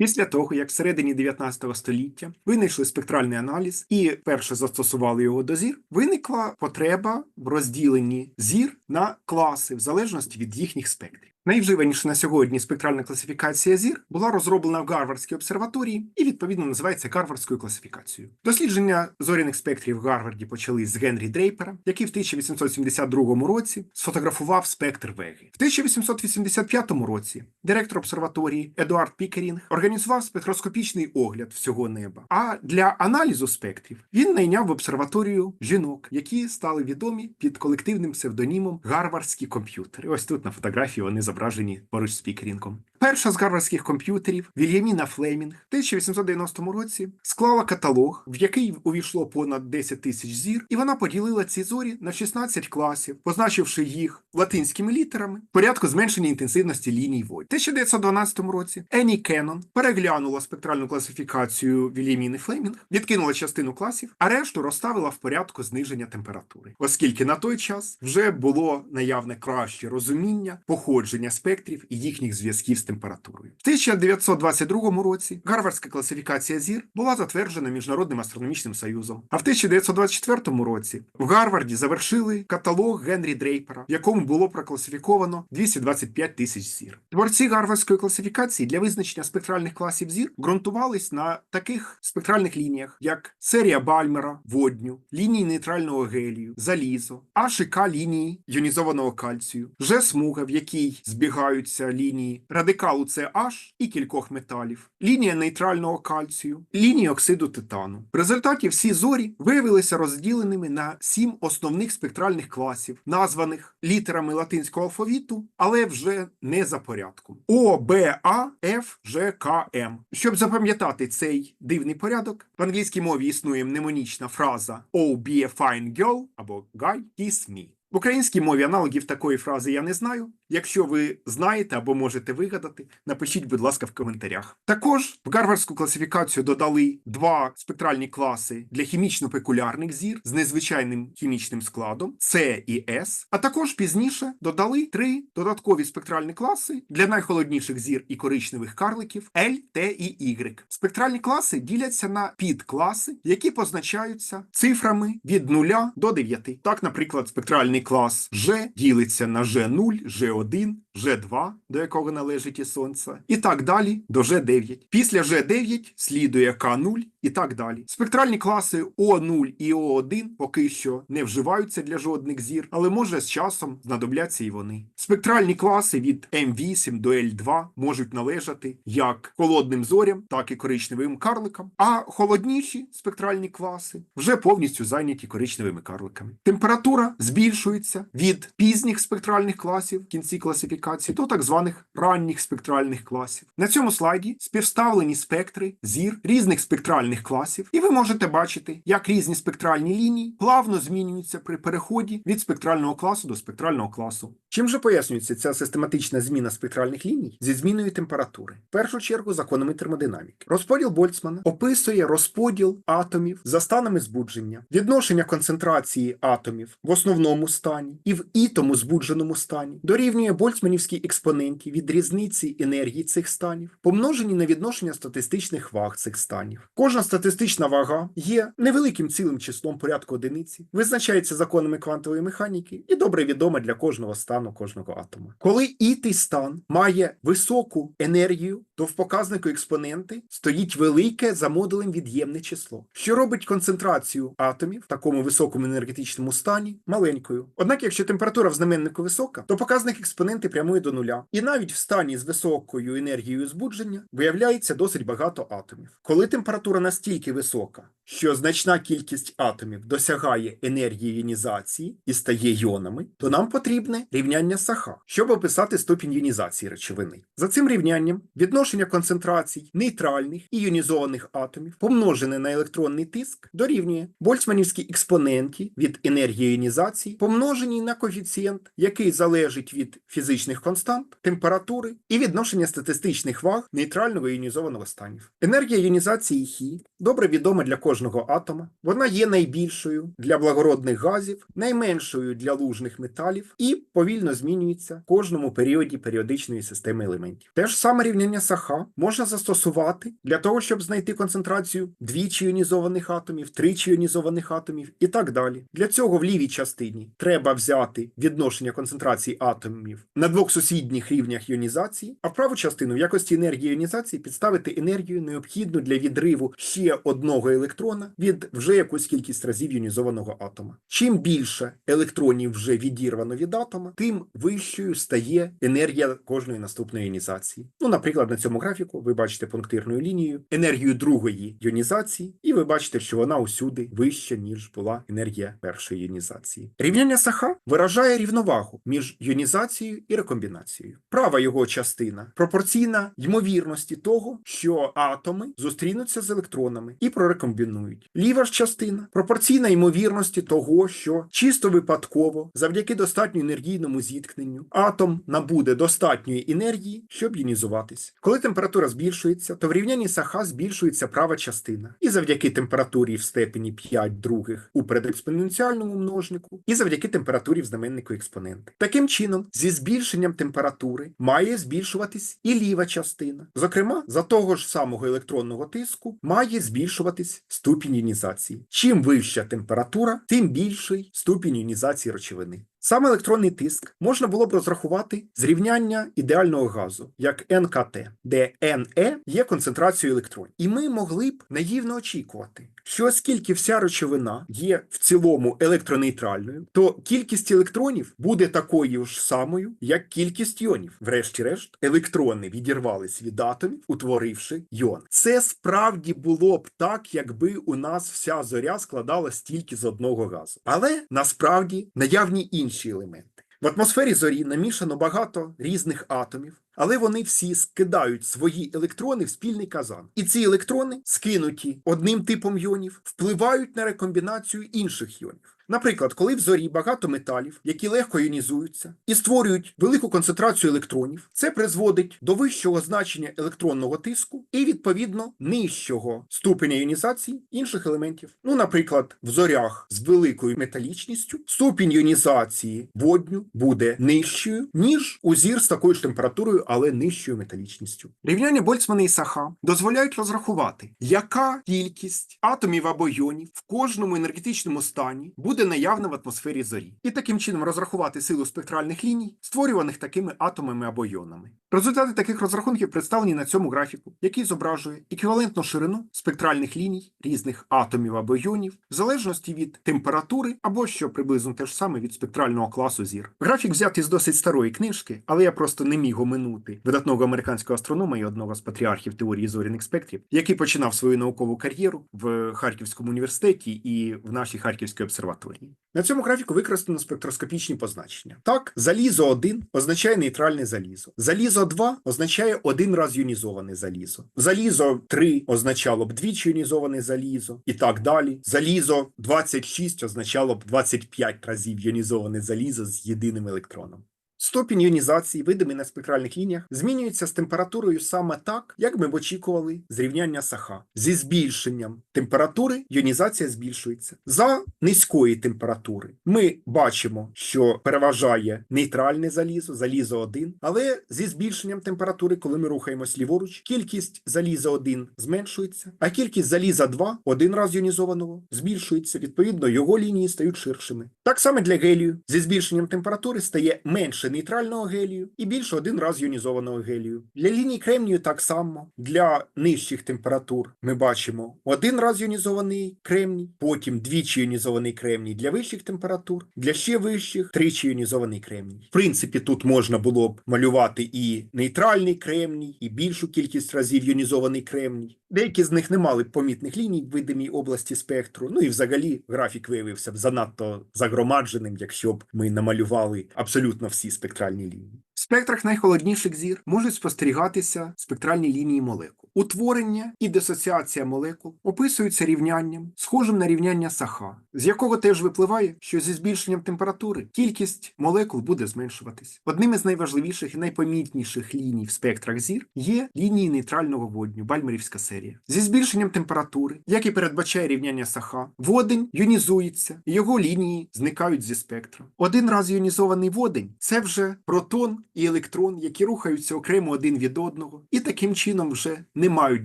Після того, як всередині 19 століття винайшли спектральний аналіз і перше застосували його до зір, виникла потреба в розділенні зір на класи в залежності від їхніх спектрів. Найвживаніша на сьогодні спектральна класифікація зір була розроблена в Гарвардській обсерваторії і відповідно називається Гарвардською класифікацією. Дослідження зоряних спектрів в Гарварді почали з Генрі Дрейпера, який в 1872 році сфотографував спектр Веги. В 1885 році директор обсерваторії Едуард Пікерінг організував спектроскопічний огляд всього неба. А для аналізу спектрів він найняв в обсерваторію жінок, які стали відомі під колективним псевдонімом Гарвардські комп'ютери. Ось тут на фотографії вони зображені поруч з Пікерінгом. Перша з гарвардських комп'ютерів Вільяміна Флемінг в 1890 році склала каталог, в який увійшло понад 10 тисяч зір, і вона поділила ці зорі на 16 класів, позначивши їх латинськими літерами в порядку зменшення інтенсивності ліній водь. В 1912 році Енні Кеннон переглянула спектральну класифікацію Вільяміни Флемінг, відкинула частину класів, а решту розставила в порядку зниження температури, оскільки на той час вже було наявне краще розуміння походження спектрів і їхніх зв'язків з температурою. В 1922 році гарвардська класифікація зір була затверджена Міжнародним астрономічним союзом. А в 1924 році в Гарварді завершили каталог Генрі Дрейпера, в якому було прокласифіковано 225 тисяч зір. Творці гарвардської класифікації для визначення спектральних класів зір ґрунтувались на таких спектральних лініях, як серія Бальмера, водню, лінії нейтрального гелію, залізо, і лінії іонізованого кальцію, Ж смуга, в якій збігаються лінії радикалу це H і кількох металів, лінія нейтрального кальцію, лінії оксиду титану. В результаті всі зорі виявилися розділеними на сім основних спектральних класів, названих літерами латинського алфавіту, але вже не за порядком: О, Б, А, Ф, Ж, К, М. Щоб запам'ятати цей дивний порядок, в англійській мові існує мнемонічна фраза «Oh, be a fine girl» або «Guy, kiss me». В українській мові аналогів такої фрази я не знаю. Якщо ви знаєте або можете вигадати, напишіть, будь ласка, в коментарях. Також в гарвардську класифікацію додали два спектральні класи для хімічно-пекулярних зір з незвичайним хімічним складом С і С. А також пізніше додали три додаткові спектральні класи для найхолодніших зір і коричневих карликів L, T і Y. Спектральні класи діляться на підкласи, які позначаються цифрами від 0 до 9. Так, наприклад, спектральний клас G ділиться на G0, G1, один G2, до якого належить і Сонце, і так далі до G9. Після G9 слідує К0 і так далі. Спектральні класи О0 і О1 поки що не вживаються для жодних зір, але може з часом знадобляться і вони. Спектральні класи від М8 до L2 можуть належати як холодним зорям, так і коричневим карликам, а холодніші спектральні класи вже повністю зайняті коричневими карликами. Температура збільшується від пізніх спектральних класів в кінці класифікації до так званих ранніх спектральних класів. На цьому слайді співставлені спектри зір різних спектральних класів, і ви можете бачити, як різні спектральні лінії плавно змінюються при переході від спектрального класу до спектрального класу. Чим же пояснюється ця систематична зміна спектральних ліній зі зміною температури? В першу чергу законами термодинаміки. Розподіл Больцмана описує розподіл атомів за станами збудження, відношення концентрації атомів в основному стані і в ітому збудженому стані дорівнює больцманівській експоненті від різниці енергії цих станів, помножені на відношення статистичних ваг цих станів. Кожна статистична вага є невеликим цілим числом порядку одиниці, визначається законами квантової механіки і добре відома для кожного стану кожного атома. Коли ітий стан має високу енергію, то в показнику експоненти стоїть велике за модулем від'ємне число, що робить концентрацію атомів в такому високому енергетичному стані маленькою. Однак, якщо температура в знаменнику висока, то показник експоненти прямує до нуля. І навіть в стані з високою енергією збудження виявляється досить багато атомів. Коли температура настільки висока, що значна кількість атомів досягає енергії іонізації і стає йонами, то нам потрібне рівняння Саха, щоб описати ступінь іонізації речовини. За цим рівнянням відношення концентрацій нейтральних і іонізованих атомів, помножене на електронний тиск, дорівнює больцманівській експоненті від енергії іонізації, помноженій на коефіцієнт, який залежить від фізичних констант, температури і відношення статистичних ваг нейтрального іонізованого станів. Енергія іонізації Хі добре відома для кожного атома. Вона є найбільшою для благородних газів, найменшою для лужних металів і повільно змінюється в кожному періоді періодичної системи елементів. Те ж саме рівняння Саха можна застосувати для того, щоб знайти концентрацію двічі іонізованих атомів, тричі іонізованих атомів і так далі. Для цього в лівій частині треба взяти відношення концентрації атомів на двох сусідніх рівнях іонізації, а в праву частину в якості енергії іонізації підставити енергію необхідну для відриву ще одного електрона від вже якусь кількість разів іонізованого атома. Чим більше електронів вже відірвано від атома, тим вищою стає енергія кожної наступної іонізації. Ну, наприклад, на цьому графіку ви бачите пунктирною лінією енергію другої іонізації, і ви бачите, що вона усюди вища, ніж була енергія першої іонізації. Рівняння Саха виражає рівновагу між іонізацією і рекомбінацією. Права його частина пропорційна ймовірності того, що атоми зустрінуться з електронами і прорекомбінують. Ліва ж частина пропорційна ймовірності того, що чисто випадково, завдяки достатньо енергійному зіткненню, атом набуде достатньої енергії, щоб іонізуватись. Коли температура збільшується, то в рівнянні Саха збільшується права частина, і завдяки температурі в степені 5 других у предекспоненціальному множнику, і завдяки температурі в знаменнику експоненти. Таким чином, зі збільшенням температури має збільшуватись і ліва частина. Зокрема, за того ж самого електронного тиску має збільшуватись ступінь іонізації. Чим вища температура, тим більший ступінь іонізації речовини. Саме електронний тиск можна було б розрахувати з рівняння ідеального газу, як НКТ, де НЕ є концентрацією електронів. І ми могли б наївно очікувати, що оскільки вся речовина є в цілому електронейтральною, то кількість електронів буде такою ж самою, як кількість іонів. Врешті-решт, електрони відірвались від атомів, утворивши йон. Це справді було б так, якби у нас вся зоря складалась тільки з одного газу. Але насправді наявні інші елементи. В атмосфері зорі намішано багато різних атомів, але вони всі скидають свої електрони в спільний казан. І ці електрони, скинуті одним типом йонів, впливають на рекомбінацію інших йонів. Наприклад, коли в зорі багато металів, які легко іонізуються і створюють велику концентрацію електронів, це призводить до вищого значення електронного тиску і відповідно нижчого ступеня іонізації інших елементів. Ну, наприклад, в зорях з великою металічністю ступінь іонізації водню буде нижчою, ніж у зір з такою ж температурою, але нижчою металічністю. Рівняння Больцмана і Саха дозволяють розрахувати, яка кількість атомів або йонів в кожному енергетичному стані буде наявна в атмосфері зорі, і таким чином розрахувати силу спектральних ліній, створюваних такими атомами або йонами. Результати таких розрахунків представлені на цьому графіку, який зображує еквівалентну ширину спектральних ліній різних атомів або йонів, в залежності від температури або що приблизно те ж саме від спектрального класу зір. Графік взятий з досить старої книжки, але я просто не міг оминути видатного американського астронома і одного з патріархів теорії зоряних спектрів, який починав свою наукову кар'єру в Харківському університеті і в нашій Харківській обсерваторії. На цьому графіку використано спектроскопічні позначення. Так, залізо 1 означає нейтральне залізо. Залізо 2 означає один раз іонізоване залізо. Залізо 3 означало б двічі іонізоване залізо і так далі. Залізо 26 означало б 25 разів іонізоване залізо з єдиним електроном. Ступінь іонізації, видимий на спектральних лініях, змінюється з температурою саме так, як ми б очікували з рівняння Саха. Зі збільшенням температури іонізація збільшується. За низької температури ми бачимо, що переважає нейтральне залізо, залізо 1, але зі збільшенням температури, коли ми рухаємось ліворуч, кількість заліза 1 зменшується, а кількість заліза 2 один раз іонізованого збільшується. Відповідно, його лінії стають ширшими. Так само для гелію зі збільшенням температури стає менше нейтрального гелію і більше один раз іонізованого гелію. Для ліній кремнію так само. Для нижчих температур ми бачимо один раз іонізований кремній, потім двічі іонізований кремній для вищих температур, для ще вищих тричі іонізований кремній. В принципі, тут можна було б малювати і нейтральний кремній, і більшу кількість разів іонізований кремній. Деякі з них не мали б помітних ліній в видимій області спектру. Ну і взагалі графік виявився б занадто загромадженим, якщо б ми намалювали абсолютно всі спектральні лінії. В спектрах найхолодніших зір можуть спостерігатися спектральні лінії молекул. Утворення і дисоціація молекул описуються рівнянням, схожим на рівняння Саха, з якого теж випливає, що зі збільшенням температури кількість молекул буде зменшуватись. Одним із найважливіших і найпомітніших ліній в спектрах зір є лінії нейтрального водню, бальмерівська серія. Зі збільшенням температури, як і передбачає рівняння Саха, водень йонізується, і його лінії зникають зі спектра. Один раз йонізований водень це вже протон і електрон, які рухаються окремо один від одного, і таким чином вже не мають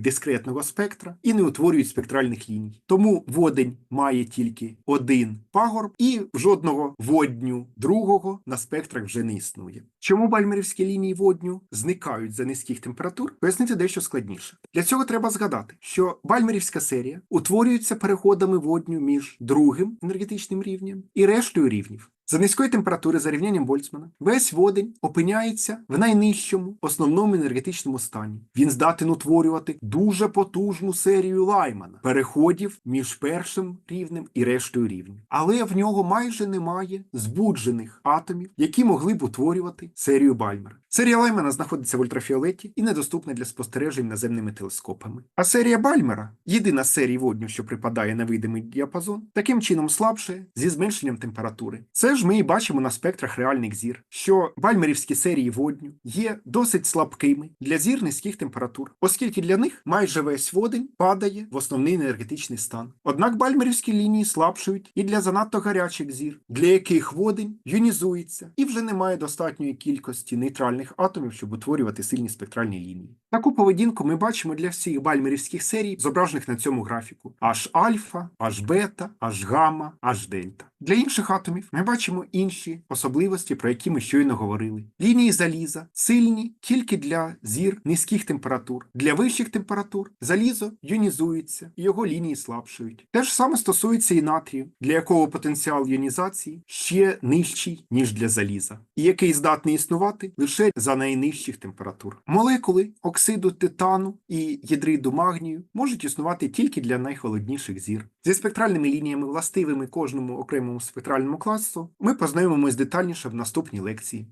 дискретного спектра і не утворюють спектральних ліній. Тому водень має тільки один пагорб, і жодного водню другого на спектрах вже не існує. Чому бальмерівські лінії водню зникають за низьких температур? Пояснити дещо складніше. Для цього треба згадати, що бальмерівська серія утворюється переходами водню між другим енергетичним рівнем і рештою рівнів. За низької температури за рівнянням Больцмана весь водень опиняється в найнижчому основному енергетичному стані. Він здатен утворювати дуже потужну серію Лаймана, переходів між першим рівнем і рештою рівнів. Але в нього майже немає збуджених атомів, які могли б утворювати серію Бальмера. Серія Лаймана знаходиться в ультрафіолеті і недоступна для спостережень наземними телескопами. А серія Бальмера, єдина з серій водню, що припадає на видимий діапазон, таким чином слабшає зі зменшенням температури. Це ж ми і бачимо на спектрах реальних зір, що бальмерівські серії водню є досить слабкими для зір низьких температур, оскільки для них майже весь водень падає в основний енергетичний стан. Однак бальмерівські лінії слабшують і для занадто гарячих зір, для яких водень йонізується і вже немає достатньої кількості нейтральних атомів, щоб утворювати сильні спектральні лінії. Таку поведінку ми бачимо для всіх бальмерівських серій, зображених на цьому графіку: аж альфа, H бета, H гамма, аж дельта. Для інших атомів ми бачимо інші особливості, про які ми щойно говорили. Лінії заліза сильні тільки для зір низьких температур. Для вищих температур залізо йонізується, і його лінії слабшують. Те ж саме стосується і натрію, для якого потенціал йонізації ще нижчий, ніж для заліза, і який здатний існувати лише за найнижчих температур. Молекули оксиду титану і єдриду магнію можуть існувати тільки для найхолодніших зір. Зі спектральними лініями, властивими кожному окремому спектральному класу, ми познайомимось детальніше в наступній лекції.